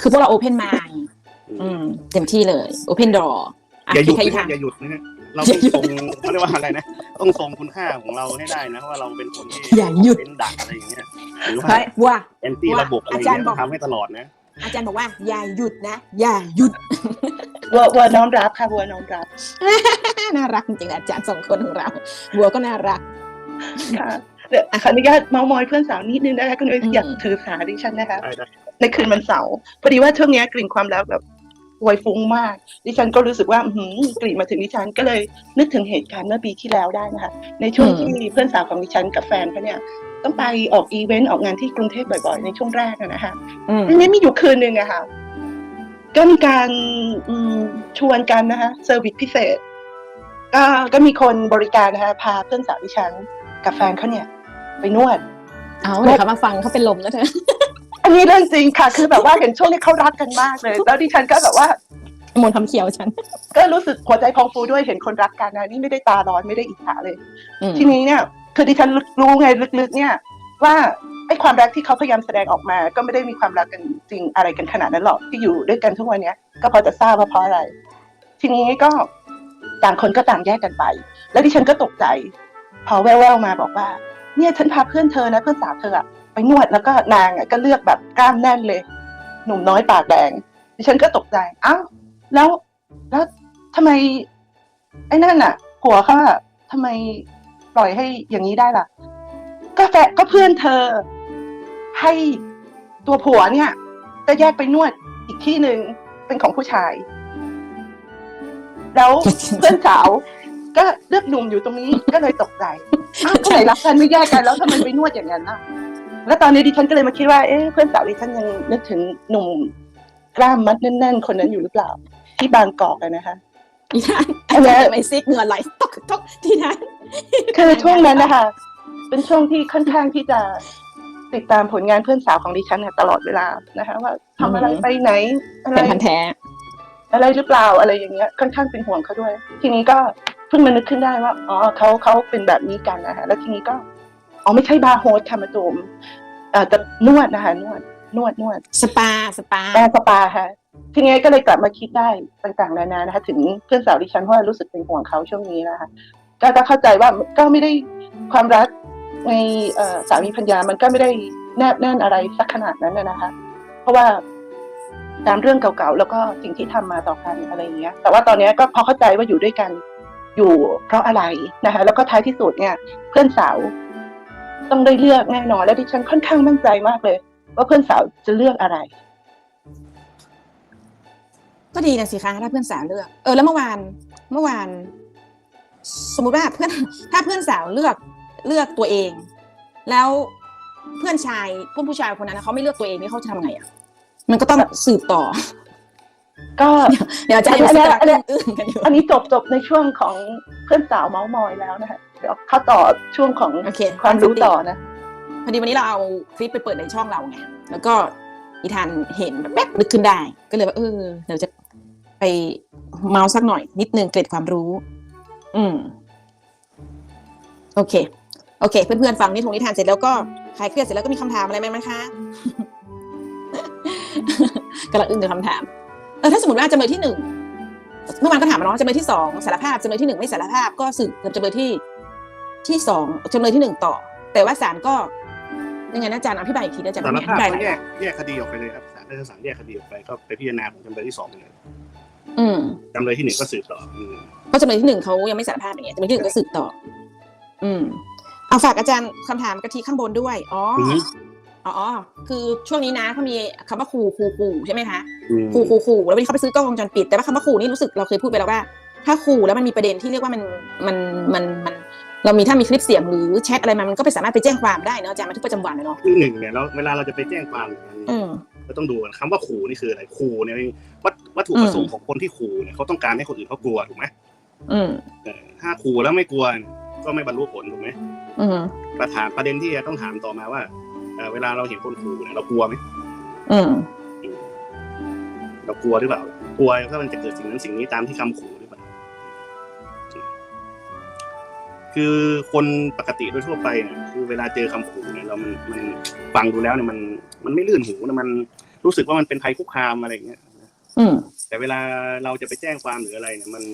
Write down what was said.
คือพวกเราโอเพนมายอืมเต็มที่เลยโอเพนดออะอย่าหยุดใครนะทางอย่าหยุดนะฮะเราอย่าต้องหยุดทรงเขาเรียกว่าอะไรนะ ต้องทรงคุณค่าของเราให้ได้นะเพราะว่าเราเป็นคนที่อย่าหยุดเป็นดักอะไรอย่างเงี้ยหรือว่าเฮ้ยว่าแอนตี้ระบบอะไรอย่างอาจารย์เงี้ยบอกทำให้ตลอดนะ อาจารย์บอกว่าอย่าหยุดนะ อย่าหยุดวัววัวน้อมรับค่ะวัวน้อมรับน่ารักจริงๆอาจารย์สองคนของเราบัวก็น่ารักค่ะ เดี๋ยวขออนุญาตเมามอยเพื่อนสาวนิดนึงนะคะคุณเอ๋ยอืมอย่าถือสาดิฉันนะคะได้ได้ในคืนวันเสาร์พอดีว่าช่วงเนี้ยกลิ่นความรักแบบโวยฟุ้งมาก ดิฉันก็รู้สึกว่าอื้อหือกลิ่นมาถึงดิฉันก็เลยนึกถึงเหตุการณ์เมื่อปีที่แล้วได้นะคะในช่วงอืมที่เพื่อนสาวของดิฉันกับแฟนเขาเนี่ยต้องไปออกอีเวนต์ออกงานที่กรุงเทพบ่อยๆ ในช่วงแรกอะนะคะอืมทีนี้มีอยู่คืนหนึ่งอะค่ะก็มีการอืมชวนกันนะคะเซอร์วิสพิเศษก็ก็มีคนบริการนะคะพาเพื่อนสาวดิฉันกับแฟนเขาเนี่ย ไปนวด เอาเดี๋ยวเขามาฟังเขาเป็นลมแล้วเธอ อันนี้เรื่องจริงค่ะ คือแบบว่าเห็นช่วงนี้เขารักกันมากเลย แล้วดิฉันก็แบบว่า มนต์คำเขียวฉัน ก็รู้สึกหัวใจพองฟูด้วยเห็นคนรักกันนะนี่ไม่ได้ตาร้อนไม่ได้อิจฉาเลย อืม ทีนี้เนี่ยคือดิฉันรู้ไงลึกๆ เนี่ยว่าไอ้ความรักที่เขาพยายามแสดงออกมา ก็ไม่ได้มีความรักกันจริงอะไรกันขนาดนั้นหรอกที่อยู่ด้วยกันทุกวันเนี้ยก็พอจะทราบว่าเพราะอะไร ทีนี้ก็ต่างคนก็ต่างแยกกันไป แล้วดิฉันก็ตกใจ พอแว่วๆมาบอกว่า เนี่ยฉันพาเพื่อนเธอนะเพื่อนสาวเธออะไปนวดแล้วก็นางอะก็เลือกแบบกล้ามแน่นเลย หนุ่มน้อยปากแดงดิฉันก็ตกใจอ้าวแล้วแล้วทำไม ไอ้นั่นน่ะผัวเขาอะทำไมปล่อยให้อย่างนี้ได้ล่ะ ก็แฟก็เพื่อนเธอ ให้ตัวผัวเนี่ยก็แยกไปนวดอีกที่หนึ่งเป็นของผู้ชาย แล้วเพื่อนสาวก็เลือกหนุ่มอยู่ตรงนี้ก็เลยตกใจ อ้าวก็ไหนรักกันไม่แยกกันแล้วทำไมไปนวดอย่างนั้นน่ะ แล้วตอนนี้ดิฉันก็เลยมาคิดว่าเอ๊ะเพื่อนสาวดิฉันยังนึกถึงหนุ่มกล้ามมัดแน่นๆคนนั้นอยู่หรือเปล่า ที่บางกอกอะนะคะอีท่านอันเนี้ยไม่ซิกเหงื่อไหลตกตกที่นั้น คือช่วงนั้นนะคะเป็นช่วงที่ค่อนข้างที่จะติดตามผลงานเพื่อนสาวของดิฉันเนี่ยตลอดเวลานะคะ ว่าทำอะไรอือหือไปไหนอะไรเป็นพันธุ์แท้อะไรหรือเปล่าอะไรอย่างเงี้ย ค่อนข้างเป็นห่วงเขาด้วย ทีนี้ก็ เพิ่งมานึกขึ้นได้ว่าอ๋อเขาเขาเป็นแบบนี้กันนะคะแล้วทีนี้ก็อ๋อไม่ใช่บาร์โฮสค่ะมาตูมเอ่อแต่นวดนะคะนวดนวดนวดสปาสปาแปรสปาค่ะทีนี้ก็เลยกลับมาคิดได้ต่างๆนานานะคะ ถึงเพื่อนสาวดิฉันเพราะว่ารู้สึกเป็นห่วงเขาช่วงนี้นะคะก็ก็เข้าใจว่าก็ไม่ได้ความรักในเอ่อสามีพัญญามันก็ไม่ได้แนบแน่นอะไรสักขนาดนั้นน่ะนะคะ เพราะว่าตามเรื่องเก่าๆแล้วก็สิ่งที่ทำมาต่อกันอะไรอย่างเงี้ย แต่ว่าตอนนี้ก็พอเข้าใจว่าอยู่ด้วยกัน อยู่เพราะอะไรนะคะ แล้วก็ท้ายที่สุดเนี่ย เพื่อนสาวต้องได้เลือกแน่นอน และดิฉันค่อนข้างมั่นใจมากเลย ว่าเพื่อนสาวจะเลือกอะไร ก็ดีนะสิคะถ้าเพื่อนสาวเลือก เออแล้วเมื่อวาน เมื่อวาน สมมุติว่าเพื่อนถ้าเพื่อนสาวเลือกเลือกตัวเอง แล้วเพื่อนชายเพื่อนผู้ชายคนนั้นเขาไม่เลือกตัวเองนี่เขาจะทำไงอะมันก็ต้องสืบต่อ ก็เดี๋ยวอาจารย์ยังอันนี้อันนี้อึ้งๆกันอยู่อันนี้จบจบในช่วงของเพื่อนสาวเมาส์มอยแล้วนะคะเดี๋ยวเข้าต่อช่วงของโอเคความรู้ต่อนะพอดีวันนี้เราเอาคลิปไปเปิดในช่องเราไงแล้วก็อีธานเห็นแบบแป๊บนึกขึ้นได้ ก็เลยว่าเออเดี๋ยวจะไปเมาส์สักหน่อย นิดนึงเกร็ดความรู้ อืม โอเค โอเค เพื่อนๆฟังนิทงนิทานเสร็จแล้วก็คลายเครียดเสร็จแล้วก็มีคำถามอะไรไหมไหมคะกำลังอึ้งกับคำถาม เออถ้าสมมติว่าจำเลยที่หนึ่งเมื่อวานก็ถามมาเนาะจำเลยที่สองสารภาพจำเลยที่หนึ่งไม่สารภาพก็สืบกับจำเลยที่ที่สองจำเลยที่หนึ่งต่อ แต่ว่าศาลก็ยังไงนะอาจารย์อธิบายอีกทีนะอาจารย์สารอภาพธิบายก็หน่อยแยกแยกคดีออกไปเลยครับศาลราชสารแยกคดีออกไปก็ไปพิจารณาของจำเลยที่สองเลยอืมจำเลยที่หนึ่งก็สืบต่ออืมเพราะจำเลยที่หนึ่งเขายังไม่สารภาพอย่างเงี้ยจำเลยที่หนึ่งก็สืบต่อ อืมเอาฝากอาจารย์คำถามกะทิข้างบนด้วย อ๋อ ออืมอ๋ออ๋อ คือช่วงนี้นะเขามีคำว่าขู่ขู่ขู่ใช่ไหมคะอืมขู่ขู่ขู่แล้ววันนี้เขาไปซื้อกล้องวงจรปิด แต่ว่าคำว่าขู่นี่รู้สึกเราเคยพูดไปแล้วว่า ถ้าขู่แล้วมันมีประเด็นที่เรียกว่ามันมันมันมันเรามีถ้ามีคลิปเสียงหรือแชทอะไรมา มันก็ไปสามารถไปแจ้งความได้เนาะอาจารย์บันทึกประจำวันนะเนาะที่หนึ่งเนี่ยเราเวลาเราจะไปแจ้งความเนี่ยมันอืมก็ต้องดูกันคำว่าขู่นี่คืออะไรขู่เนี่ยวัตวัตถุประสงค์ของคนที่ขู่เนี่ยเขาต้องการให้คนอื่นเขากลัวถูกไหมอืมเออถ้าขู่แล้วไม่กลัวก็ไม่บรรลุผลถูกไหมอืมประถามประเด็นที่จะต้องถามต่อมาว่า เอ่อเวลาเราเห็นคนขู่เนี่ยเรากลัวไหมอืมเรากลัวหรือเปล่ากลัวว่ามันจะเกิดสิ่งนั้นสิ่งนี้ตามที่คำขู่หรือเปล่าคือคนปกติโดยทั่วไปเนี่ยคือเวลาเจอคำขู่เนี่ยเรามันมันฟังดูแล้วเนี่ยมัน มันไม่ลื่นหูนะมันรู้สึกว่ามันเป็นภัยคุกคามอะไรอย่างเงี้ยอืมแต่เวลาเราจะไปแจ้งความหรืออะไรเนี่ยมัน